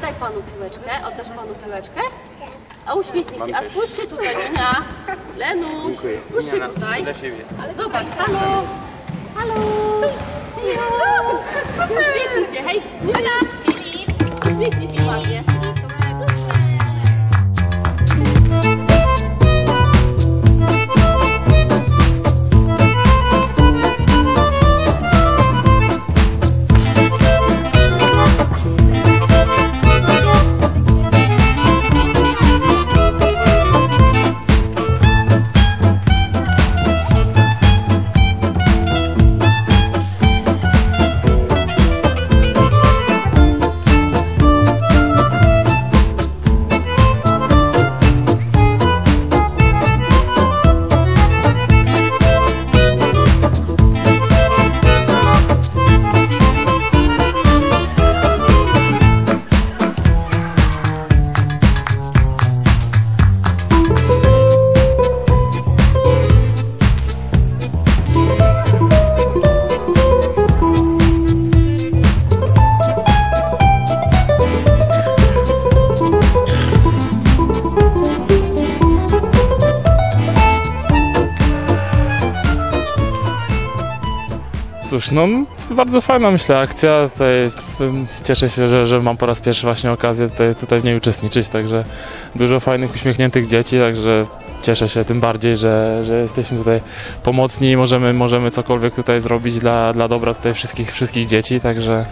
daj panu piłeczkę, oddasz panu piłeczkę. A uśmiechnij się, a spójrz się tutaj, Nina. Lenuś, spójrz się tutaj. Ale zobacz, halo, halo. Uśmiechnij się, hej, Nina. Filip, uśmiechnij się ładnie. Cóż, no bardzo fajna myślę akcja. Tutaj, cieszę się, że, że mam po raz pierwszy właśnie okazję tutaj, tutaj w niej uczestniczyć, także dużo fajnych, uśmiechniętych dzieci, także cieszę się tym bardziej, że, że jesteśmy tutaj pomocni i możemy, możemy cokolwiek tutaj zrobić dla, dla dobra tutaj wszystkich, wszystkich dzieci, także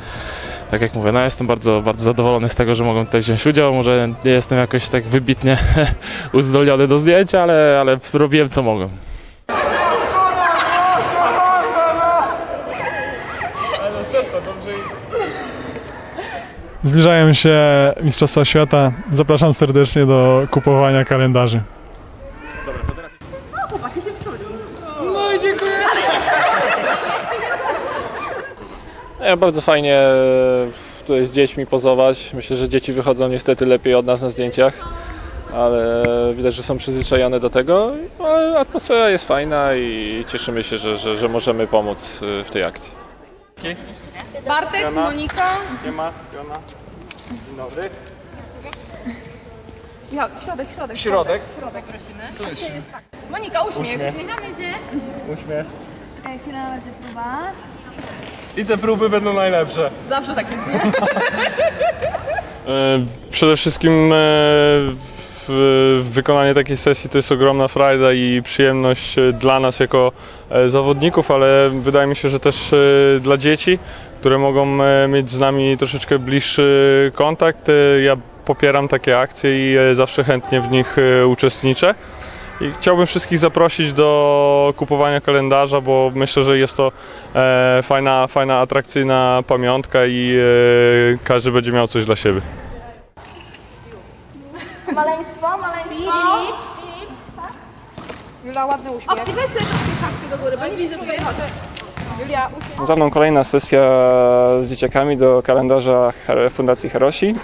tak jak mówię, no jestem bardzo, bardzo zadowolony z tego, że mogłem tutaj wziąć udział. Może nie jestem jakoś tak wybitnie uzdolniony do zdjęcia, ale, ale robiłem co mogłem. Zbliżają się Mistrzostwa Świata. Zapraszam serdecznie do kupowania kalendarzy. Ja bardzo fajnie e, tutaj z dziećmi pozować. Myślę, że dzieci wychodzą niestety lepiej od nas na zdjęciach, ale widać, że są przyzwyczajone do tego. Ale atmosfera jest fajna i cieszymy się, że, że, że możemy pomóc e, w tej akcji. Bartek, Monika. Nie ma, Jona. Dzień dobry. Ja, środek, środek. Środek. Środek prosimy. Monika, uśmiech. Uśmiech. Ej, chwila na razie próba. I te próby będą najlepsze. Zawsze tak jest, nie? E, Przede wszystkim e, w- wykonanie takiej sesji to jest ogromna frajda i przyjemność e, dla nas jako e, zawodników, ale wydaje mi się, że też e, dla dzieci, które mogą mieć z nami troszeczkę bliższy kontakt. Ja popieram takie akcje i zawsze chętnie w nich uczestniczę. I chciałbym wszystkich zaprosić do kupowania kalendarza, bo myślę, że jest to fajna, fajna, atrakcyjna pamiątka i każdy będzie miał coś dla siebie. Maleństwo, maleństwo. Jula, ładny uśmiech. O, ty weź sobie te czapki do góry, bo nie widzę twojej chodzi. Julia, uśmiech. Za mną kolejna sesja z dzieciakami do kalendarza Fundacji Herosi.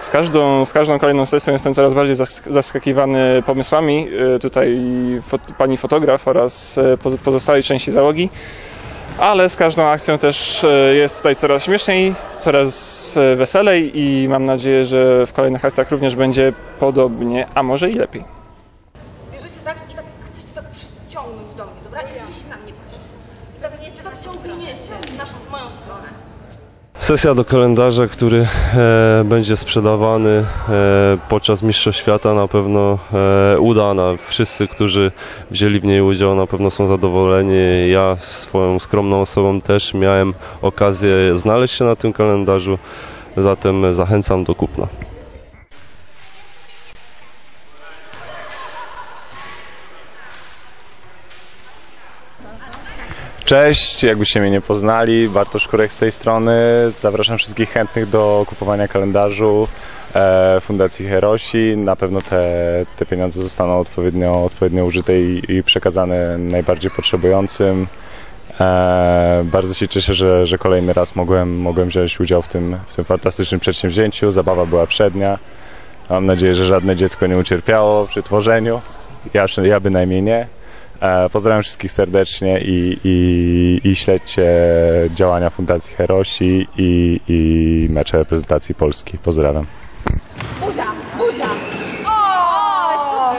Z każdą, z każdą kolejną sesją jestem coraz bardziej zask- zaskakiwany pomysłami y, tutaj fot- pani fotograf oraz y, po- pozostałej części załogi. Ale z każdą akcją też y, jest tutaj coraz śmieszniej, coraz y, weselej i mam nadzieję, że w kolejnych akcjach również będzie podobnie, a może i lepiej. Bierzecie tak i tak chcecie tak przyciągnąć do mnie, dobra? I chcecie na mnie patrzeć. I tak, nie, tak ciągniecie w naszą, w moją stronę. Sesja do kalendarza, który e, będzie sprzedawany e, podczas Mistrzostw Świata na pewno e, udana. Wszyscy, którzy wzięli w niej udział na pewno są zadowoleni. Ja swoją skromną osobą też miałem okazję znaleźć się na tym kalendarzu, zatem zachęcam do kupna. Cześć, jakbyście mnie nie poznali, Bartosz Kurek z tej strony. Zapraszam wszystkich chętnych do kupowania kalendarzu e, Fundacji Herosi. Na pewno te, te pieniądze zostaną odpowiednio, odpowiednio użyte i, i przekazane najbardziej potrzebującym. E, bardzo się cieszę, że, że kolejny raz mogłem, mogłem wziąć udział w tym, w tym fantastycznym przedsięwzięciu. Zabawa była przednia. Mam nadzieję, że żadne dziecko nie ucierpiało przy tworzeniu. Ja, ja bynajmniej nie. E, pozdrawiam wszystkich serdecznie i, i, i śledźcie działania Fundacji Herosi i, i mecze reprezentacji Polski. Pozdrawiam. Buzia, buzia. O!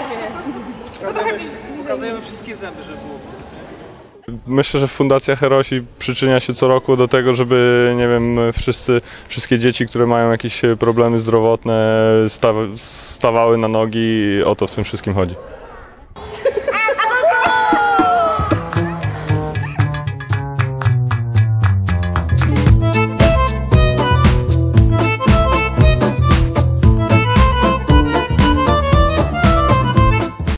To trochę Myślę, że Fundacja Herosi przyczynia się co roku do tego, żeby, nie wiem, wszyscy, wszystkie dzieci, które mają jakieś problemy zdrowotne, staw, stawały na nogi i o to w tym wszystkim chodzi.